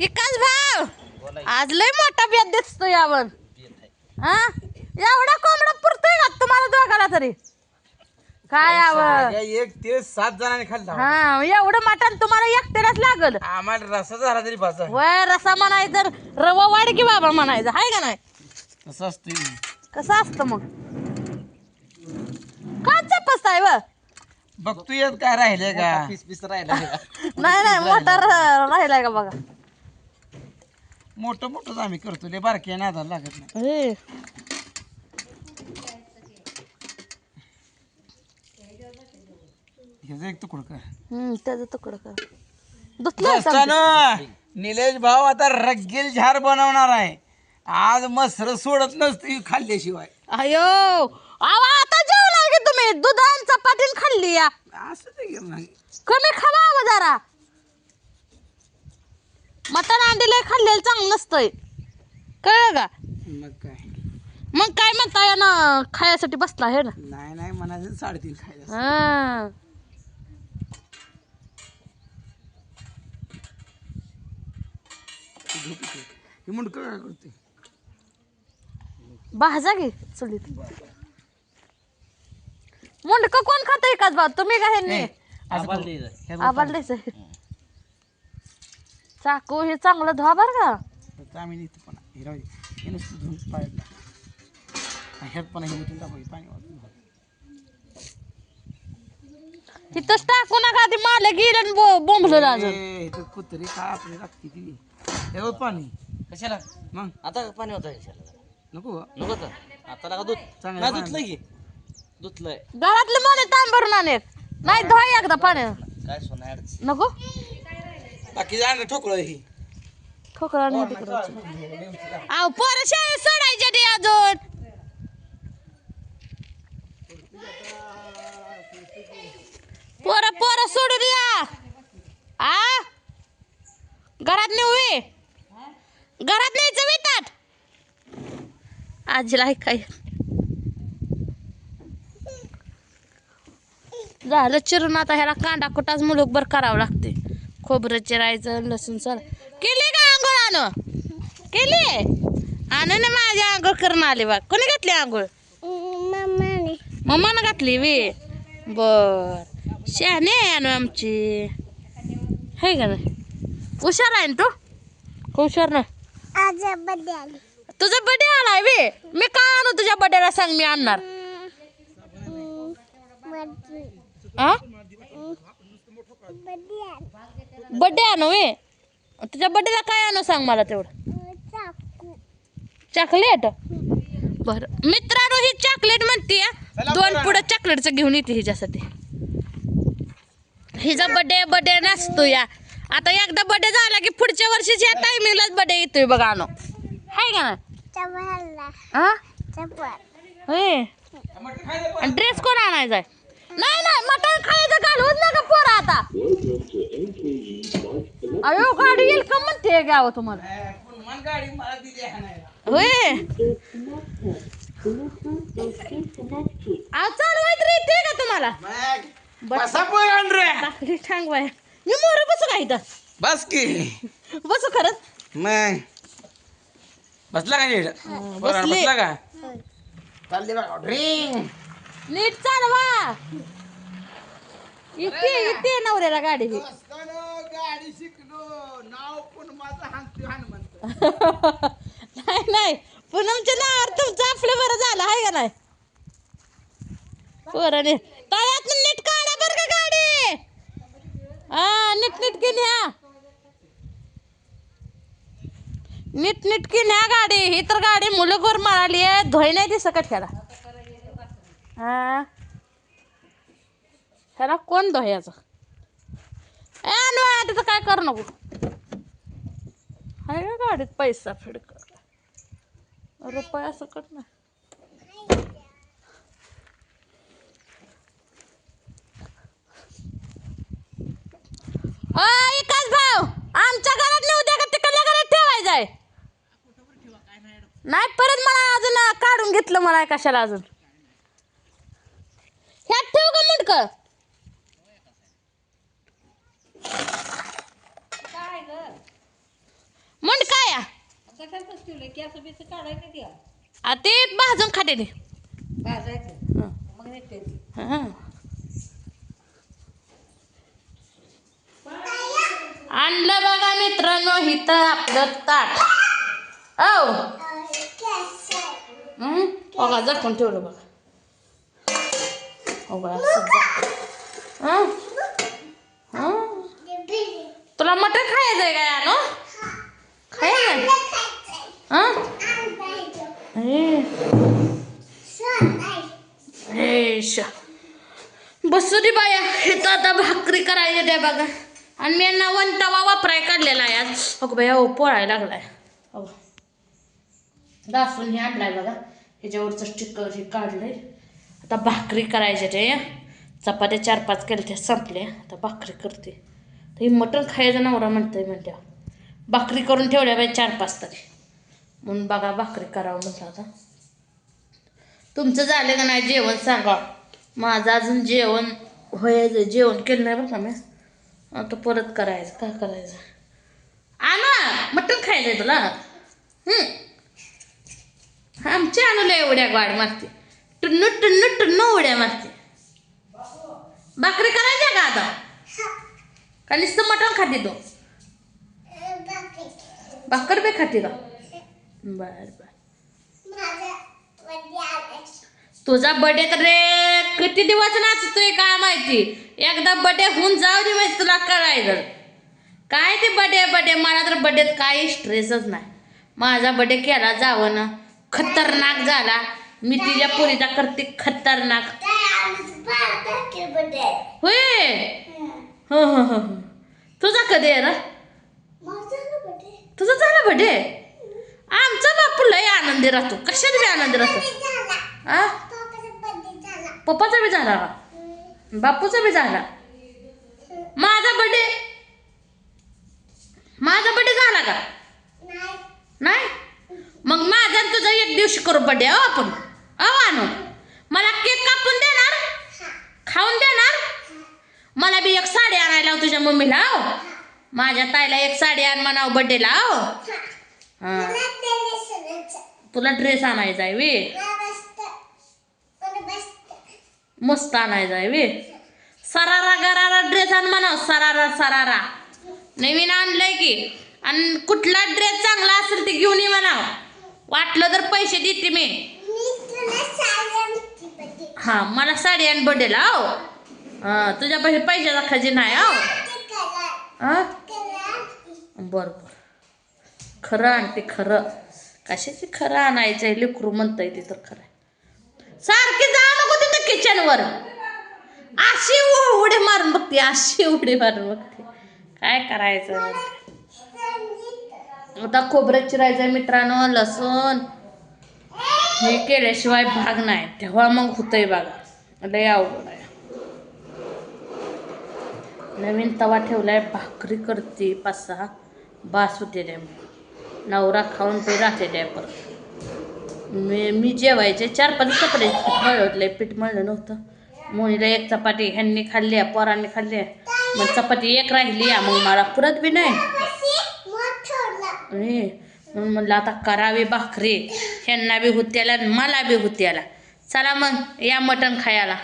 इकाच भाव आज लय मोठा बेत दिसतो यावर. हा? एवढा कोंबडा पुरतोय का तुम्हाला दोघाला तरी? काय यावं एक ते सात जणांनी खाल्ला हा एवढं मटण तुम्हाला एकट्यालाच लागल. आम्हाला रसा झाला तरी भाजा. वय रसा म्हणायचं रवा वाढ की बाबा म्हणायचं हाय का नाही? तसं असतं कसं असतं मग? काय चपसताय व? बघतो येत काय राहिले का? पीस पीस राहिला नाही नाही मोठा राहिलाय का बघा? मोठं मोठंच आम्ही करतो. लय बारके नादाला लागत नाही. ह्याचं एक तुकडं कर. हम्म त्याचं तुकडं कर. निलेश भाऊ आता रग्गेल झार बनवणार आहे. आज मसर सोडत नसती खाल्ल्याशिवाय. अयो आवा आता जेवणार की तुम्ही? दुधान चपातीन खाल्ली या. असं ते नाही कमी खावा जरा. मटण अंडीला खाल्लेलं चांगलं नसतंय. कळलं का? मग काय? मग काय म्हणता या ना खायसाठी बसला हे ना. नाही नाही म्हणायचं साडेतीन खायला हा. हे मुंडकं काय करते? भाजा घे चुलीत. मुंडक कोण खात एकाच भाव तुम्ही का ह्यांनी? आबाल द्यायचं चाकू हे चांगलं धुवा बर का. इथं पण हे राहू दे. हे नुसतं धुवून पाडलं ह्यात पण हे उतरून टाकू पाणी तिथंच टाकू नका आधी माल गेलं बोंबलं इथं कुत्री का आपली लागते ती. हे बघ पाणी. कशाला? मग? आता पाणी होतं कशाला? नको हो. नको तर. आता लागा दूध. चांगलं पाणी. धुतलंय की. धुतलंय. घरातले मोने तांब भरून आणेल नाही धुवा एकदा पाणी काय सोना नको. बाकी जाणं ठोकळं ही ठोकळा नाही तिकडं. अहो पोरं शाळेत सोडायचे ते अजून. पोरं पोरं सोडून या. आ? घरात नेऊ वे घरात न्यायचं वितात आजीला ऐकाय झालं चिरून आता ह्याला कांदा कुटाच मुलूकभर करावं लागते खोबरं चिरायचं लसूण सर केली का आंघोळ आणू? केली? आणू ना माझी आंघोळ करून आली बा कोणी घातली आंघोळ? मम्मानं. घातली वे. बर. शहाणे आणू आमची. है का नाही? हुशार आहे ना तू? हुशार ना? तुझा बर्थडे आलाय वे. मी काय आणू तुझ्या बर्थडेला सांग मी आणणार. आ? बर्थडे आणू वे तुझ्या बर्थडेला काय आणू सांग मला तेवढं? चॉकलेट बर. मित्रांनो ही चॉकलेट म्हणते दोन पुढं चॉकलेटचं घेऊन येते हिच्यासाठी. हिचा बर्थडे बर्थडे नसतो या. आता एकदा बर्थडे झाला की पुढच्या वर्षीच्या टायमिंगलाच बर्थडे येतोय बघा आणू. हाय का ना हा? होय? ड्रेस कोण आणायचा आहे? नाही नाही मटण खायचं घालवूच नका पोरा आता? अयो गाडी येईल का म्हणते गाव तुम्हाला? मन गाडी मला दिली आणायला होय अहो चालवायचं रे येते का तुम्हाला? मग बसा रे टाकली मी मोर बसू का इथं? बस की. बसू खरंच. मग. बसला का नीट? बसली. बसला का? चालली बघा ड्रिंक नीट चालवा. इथे इथे नवऱ्याला गाडी. ही. गाडी शिकलो. नाव पण माझं हानते हान म्हणतो नाही नाही. पूनमच्या नावावर तुमचं आपलं बरं झालं आहे का नाही? पोराने तळ्यात नीट काढा बरं का गाडी. हा नीट नीट की न्या. नीट नीट की न्या गाडी. ही तर गाडी मुलं गोर माराली आहे. धुई नाही दिसत का त्याला? हा. ह्याला कोण धुयाचं ए अनु त्याचं काय करू नको. आहे का गाडीत पैसा फेड कर रुपया असं सकट ना एकाच भाव आमच्या घरात नेऊ द्या का तिकडल्या घरात ठेवायचं आहे नाही परत मला अजून काढून घेतलं मला कशाला अजून? ठेव का मुंडक आ, ते भाजून खाते ते. हं. आणलं बघा मित्रांनो इथं आपलं ताट. औ. हं? बघा जपून ठेवलं बघा. तुला मटण खायचं आहे काय आणू हो? खायचं हं? हे. हे श. बसू दे बाया इथं आता भाकरी करायची त्या बघा. आणि मी यांना वन तवा वापराय काढलेला आहे आज. अगं बाया हो पोळायला लागलाय. अगं घासून हे आणलाय बघा. ह्याच्यावरचं स्टिकर हे काढलंय. आता भाकरी करायच्या ते. चपात्या चार पाच केल्या त्या संपल्या आता भाकरी करते. तर ही मटण खायचं नवरा म्हणतंय म्हणत्या. भाकरी करून ठेवल्या बाई चार पाच तरी. म्हणून बघा भाकरी करावं म्हटलं आता. तुमचं झालं का नाही जेवण सांगा. माझं अजून जेवण व्हायचं. जेवण केलं नाही बरं का मी. आता परत करायचं. काय करायचं? आणा. मटण खायचंय तुला. हं. आमच्या एवढ्या गाड मारते. टुन्नू टुन्नू टुन्नू उड्या मारते. भाकरी करायच्या का आता? का नुसतं मटण खाते तो? भाकर बी खाते का? बर बर. तुझा बर्थडे तर रे किती दिवस नाचतोय काय माहिती? एकदा बर्थडे होऊन जाऊ दे माहिती तुला कळायचं काय ते बर्थडे बर्थडे मला तर बर्थडेत काही स्ट्रेसच नाही. माझा बर्थडे केला जावं ना. खतरनाक झाला. मी तिच्या पोरीचा करते खतरनाक. होय? हो. हो हो हो. तुझा कधी आहे ना तुझा झाला बर्थडे आमचा बापू लय आनंदी राहतो. कशात बी आनंदी राहतो? पप्पाचा बी झाला? बापूचा बी झाला? माझा बर्थडे माझा बर्थडे झाला का? नाही. मग माझा आणि तुझा एक दिवशी करू बर्थडे अहो आपण? आणू. मला केक कापून देणार? खाऊन देणार? मला बी एक साडी आणायला तुझ्या मम्मीला हो. माझ्या ताईला एक साडी आण म्हणाव बड्डेला हो. तुला ड्रेस आणायचा आहे वे. मस्त आणायचा आहे वे. सरारा गरारा ड्रेस आण म्हणाव सरारा सरारा. नवीन आणलंय की. आणि कुठला ड्रेस चांगला असेल ते घेऊन ये म्हणाव. वाटलं तर पैसे देते मी. हा मला साडी आणि बर्थडेला हो हां तुझ्या पैसे पैशाचा खजिना आहे हो? हां बरं बरं. खरं आणते खरं. कशाची खरं आणायचं आहे? लेकरू म्हणता येते तर खरं आहे. सारखी जा नको तिथं किचनवर अशी उडी मारून बघते अशी उडी मारून बघते. काय करायचं? आता खोबरं चिरायचं मित्रांनो लसूण. हे केल्याशिवाय भाग नाही. तेव्हा मग होतंय बघा. लय अवघड आहे. नवीन तवा ठेवलाय भाकरी करते पाच सहा बास होते नवरा खाऊन ते राहते त्या परत. मी मी जेवायचे चार पाच पीठ मळलं पीठ मळलं नव्हतं. मोनीला एक चपाती ह्यांनी खाल्ली पोरांनी खाल्ली मग चपाती एक राहिली आहे, मग मला पुरत बी नाही. म्हणून म्हणलं आता करावी भाकरी. ह्यांना बी हुत्याला मला बी हुत्याला. चला मग या मटण खायला.